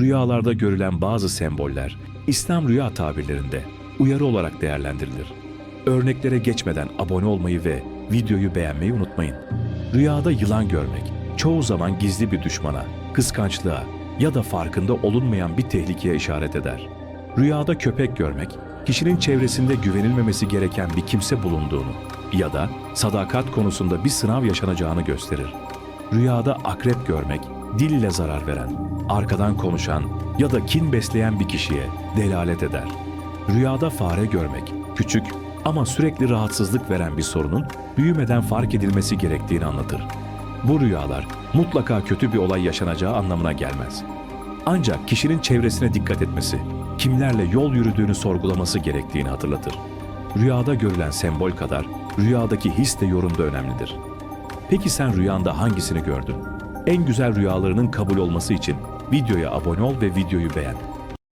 Rüyalarda görülen bazı semboller İslam rüya tabirlerinde uyarı olarak değerlendirilir. Örneklere geçmeden abone olmayı ve videoyu beğenmeyi unutmayın. Rüyada yılan görmek çoğu zaman gizli bir düşmana, kıskançlığa ya da farkında olunmayan bir tehlikeye işaret eder. Rüyada köpek görmek, kişinin çevresinde güvenilmemesi gereken bir kimse bulunduğunu ya da sadakat konusunda bir sınav yaşanacağını gösterir. Rüyada akrep görmek, dil ile zarar veren, arkadan konuşan ya da kin besleyen bir kişiye delalet eder. Rüyada fare görmek, küçük ama sürekli rahatsızlık veren bir sorunun büyümeden fark edilmesi gerektiğini anlatır. Bu rüyalar mutlaka kötü bir olay yaşanacağı anlamına gelmez. Ancak kişinin çevresine dikkat etmesi, kimlerle yol yürüdüğünü sorgulaması gerektiğini hatırlatır. Rüyada görülen sembol kadar rüyadaki his de yorumda önemlidir. Peki sen rüyanda hangisini gördün? En güzel rüyalarının kabul olması için videoya abone ol ve videoyu beğen.